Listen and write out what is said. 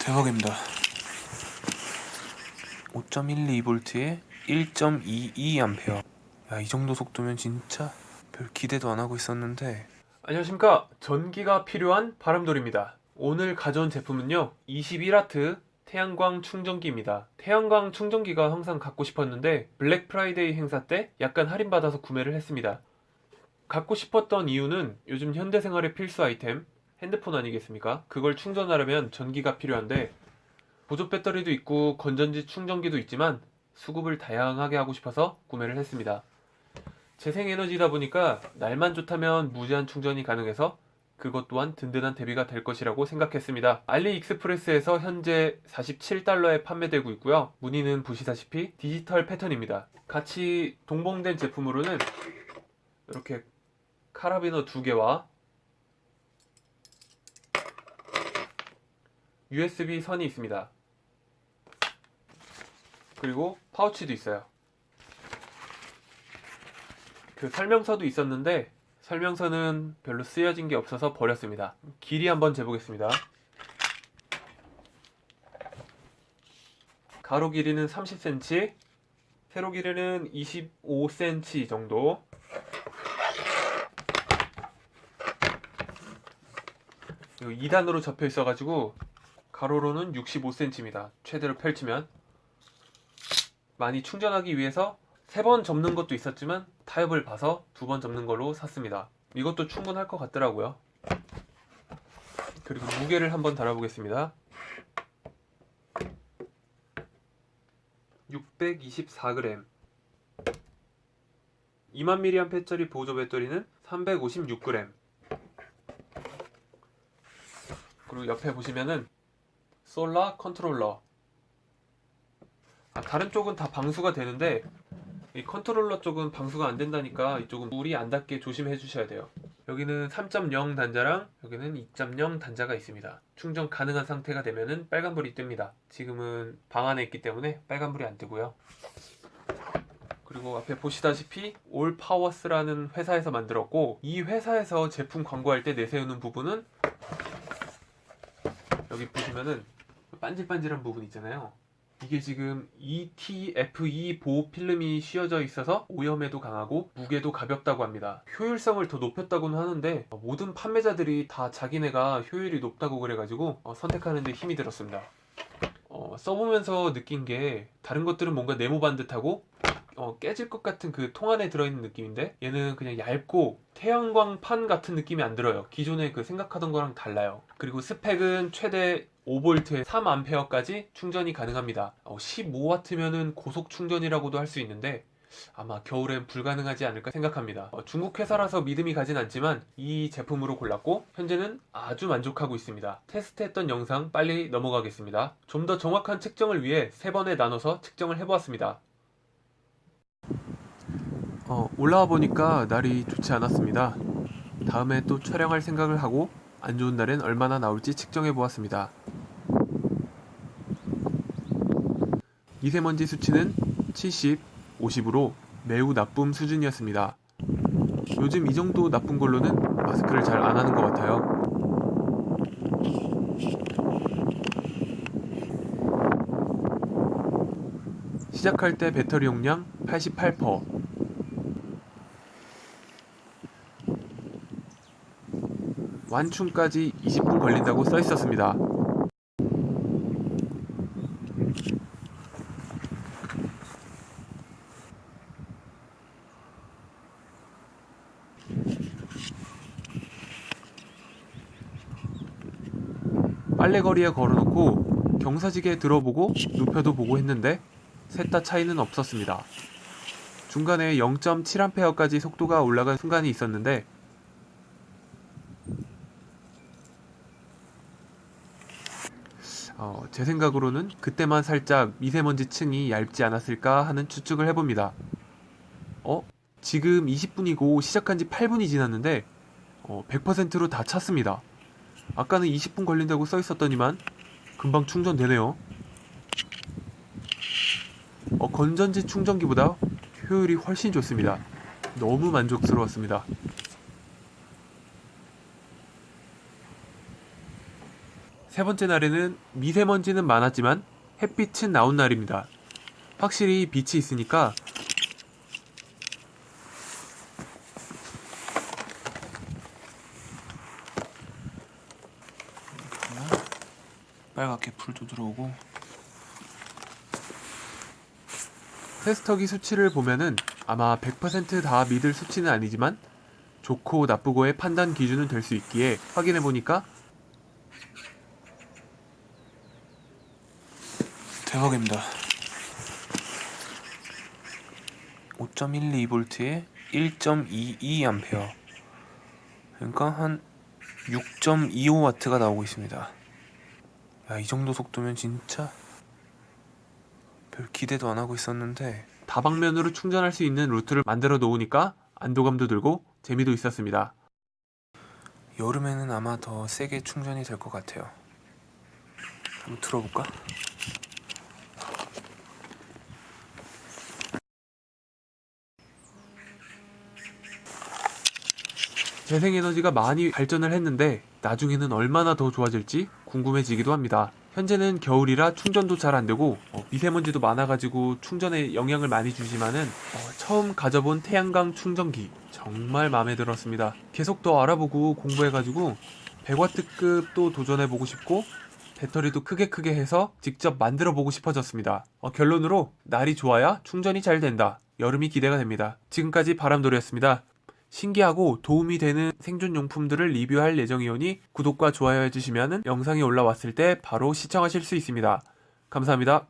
대박입니다. 5.12V에 1.22A. 야, 이 정도 속도면 진짜 별 기대도 안 하고 있었는데. 안녕하십니까. 전기가 필요한 바람돌입니다. 오늘 가져온 제품은요 21와트 태양광 충전기입니다. 태양광 충전기가 항상 갖고 싶었는데 블랙 프라이데이 행사 때 약간 할인받아서 구매를 했습니다. 갖고 싶었던 이유는 요즘 현대생활의 필수 아이템 핸드폰 아니겠습니까 그걸 충전하려면 전기가 필요한데 보조 배터리도 있고 건전지 충전기도 있지만 수급을 다양하게 하고 싶어서 구매를 했습니다 재생에너지다 보니까 날만 좋다면 무제한 충전이 가능해서 그것 또한 든든한 대비가 될 것이라고 생각했습니다. 알리익스프레스에서 현재 47달러에 판매되고 있고요. 무늬는 보시다시피 디지털 패턴입니다. 같이 동봉된 제품으로는 이렇게 카라비너 두 개와 USB 선이 있습니다. 그리고 파우치도 있어요. 그 설명서도 있었는데 설명서는 별로 쓰여진 게 없어서 버렸습니다. 길이 한번 재보겠습니다. 가로 길이는 30cm, 세로 길이는 25cm 정도. 이거 2단으로 접혀 있어가지고 가로로는 65cm입니다. 최대로 펼치면 많이 충전하기 위해서 세 번 접는 것도 있었지만 타협을 봐서 두 번 접는 걸로 샀습니다. 이것도 충분할 것 같더라고요. 그리고 무게를 한번 달아보겠습니다. 624g 2만 mAh짜리 보조 배터리는 356g 그리고 옆에 보시면은 솔라 컨트롤러 아, 다른 쪽은 다 방수가 되는데 이 컨트롤러 쪽은 방수가 안 된다니까 이쪽은 물이 안 닿게 조심해 주셔야 돼요. 여기는 3.0 단자랑 여기는 2.0 단자가 있습니다. 충전 가능한 상태가 되면은 빨간불이 뜹니다. 지금은 방 안에 있기 때문에 빨간불이 안 뜨고요. 그리고 앞에 보시다시피 올 파워스라는 회사에서 만들었고 이 회사에서 제품 광고할 때 내세우는 부분은 여기 보시면은 반질반질한 부분 있잖아요. 이게 지금 ETFE 보호 필름이 씌워져 있어서 오염에도 강하고 무게도 가볍다고 합니다. 효율성을 더 높였다고는 하는데 어, 모든 판매자들이 다 자기네가 효율이 높다고 그래가지고 어, 선택하는 데 힘이 들었습니다. 어, 써보면서 느낀 게 다른 것들은 뭔가 네모반 듯하고 어, 깨질 것 같은 그 통 안에 들어있는 느낌인데 얘는 그냥 얇고 태양광판 같은 느낌이 안 들어요. 기존에 그 생각하던 거랑 달라요. 그리고 스펙은 최대 5V에 3A까지 충전이 가능합니다. 15W면은 고속 충전이라고도 할 수 있는데 아마 겨울엔 불가능하지 않을까 생각합니다. 어, 중국 회사라서 믿음이 가진 않지만 이 제품으로 골랐고 현재는 아주 만족하고 있습니다. 테스트했던 영상 빨리 넘어가겠습니다. 좀 더 정확한 측정을 위해 세 번에 나눠서 측정을 해보았습니다. 어, 올라와 보니까 날이 좋지 않았습니다. 다음에 또 촬영할 생각을 하고 안 좋은 날엔 얼마나 나올지 측정해 보았습니다. 미세먼지 수치는 70, 50으로 매우 나쁨 수준이었습니다. 요즘 이 정도 나쁜 걸로는 마스크를 잘 안 하는 것 같아요. 시작할 때 배터리 용량 88%. 완충까지 20분 걸린다고 써 있었습니다. 빨래거리에 걸어놓고 경사지게 들어보고 눕혀도 보고 했는데 셋 다 차이는 없었습니다. 중간에 0.7A까지 속도가 올라간 순간이 있었는데 어, 제 생각으로는 그때만 살짝 미세먼지 층이 얇지 않았을까 하는 추측을 해봅니다. 어? 지금 20분이고 시작한 지 8분이 지났는데 어, 100%로 다 찼습니다. 아까는 20분 걸린다고 써 있었더니만 금방 충전되네요. 어, 건전지 충전기보다 효율이 훨씬 좋습니다. 너무 만족스러웠습니다. 세 번째 날에는 미세먼지는 많았지만 햇빛은 나온 날입니다. 확실히 빛이 있으니까 빨갛게 불도 들어오고 테스터기 수치를 보면은 아마 100%다 믿을 수치는 아니지만 좋고 나쁘고의 판단 기준은 될 수 있기에 확인해 보니까 대박입니다. 5.12V에 1.22A 그러니까 한 6.25W가 나오고 있습니다. 야, 이 정도 속도면 진짜 별 기대도 안 하고 있었는데 다방면으로 충전할 수 있는 루트를 만들어 놓으니까 안도감도 들고 재미도 있었습니다. 여름에는 아마 더 세게 충전이 될 것 같아요. 한번 들어볼까? 재생에너지가 많이 발전을 했는데 나중에는 얼마나 더 좋아질지 궁금해지기도 합니다. 현재는 겨울이라 충전도 잘 안 되고 어, 미세먼지도 많아가지고 충전에 영향을 많이 주지만은 어, 처음 가져본 태양광 충전기 정말 마음에 들었습니다. 계속 더 알아보고 공부해가지고 100와트급 도 도전해보고 싶고 배터리도 크게 크게 해서 직접 만들어 보고 싶어졌습니다. 어, 결론으로 날이 좋아야 충전이 잘 된다. 여름이 기대가 됩니다. 지금까지 바람돌이였습니다. 신기하고 도움이 되는 생존 용품들을 리뷰할 예정이오니 구독과 좋아요 해주시면 영상이 올라왔을 때 바로 시청하실 수 있습니다. 감사합니다.